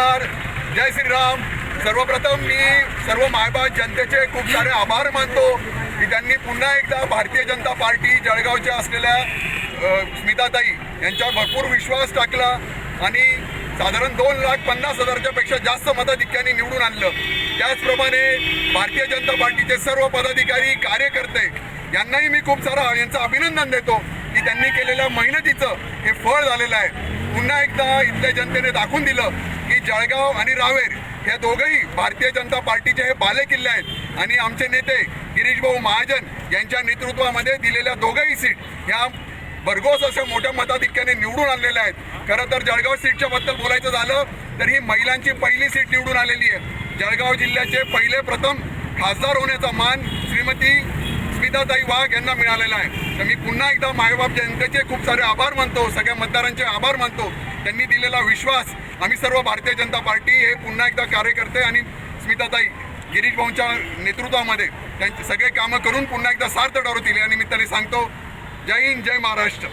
जय श्रीराम. सर्वप्रथम मी सर्व मायबाप जनतेचे खूप सारे आभार मानतो की त्यांनी पुन्हा एकदा भारतीय जनता पार्टी जळगावच्या असलेल्या स्मिताताई यांच्यावर भरपूर विश्वास टाकला आणि साधारण दोन लाख पन्नास हजारच्या पेक्षा जास्त मताधिक्याने निवडून आणलं. त्याचप्रमाणे भारतीय जनता पार्टीचे सर्व पदाधिकारी कार्यकर्ते यांनाही मी खूप सारा यांचं अभिनंदन देतो की त्यांनी केलेल्या मेहनतीचं हे फळ झालेलं आहे. पुन्हा एकदा इथल्या जनतेने दाखवून दिलं जळगाव आणि रावेर हे दोघंही भारतीय जनता पार्टीचे हे बालेकिल्ले आहेत. आणि आमचे नेते गिरीशभाऊ महाजन यांच्या नेतृत्वामध्ये दिलेल्या दोघंही सीट ह्या भरघोस अशा मोठ्या मताधिक्याने निवडून आलेल्या आहेत. खरं तर जळगाव सीटच्या बद्दल बोलायचं झालं तर ही महिलांची पहिली सीट निवडून आलेली आहे. जळगाव जिल्ह्याचे पहिले प्रथम खासदार होण्याचा मान श्रीमती स्मिताताई वाघ यांना मिळालेला आहे. तर मी पुन्हा एकदा मायबाप जनतेचे खूप सारे आभार मानतो सगळ्या मतदारांचे आभार मानतो. त्यांनी दिलेला विश्वास आम्ही सर्व भारतीय जनता पार्टी हे पुन्हा एकदा कार्यकर्ते आणि स्मिताताई गिरीश भाऊंच्या नेतृत्वामध्ये त्यांचे सगळे कामं करून पुन्हा एकदा सार्थ ठरवतील या निमित्ताने सांगतो जय हिंद जय महाराष्ट्र.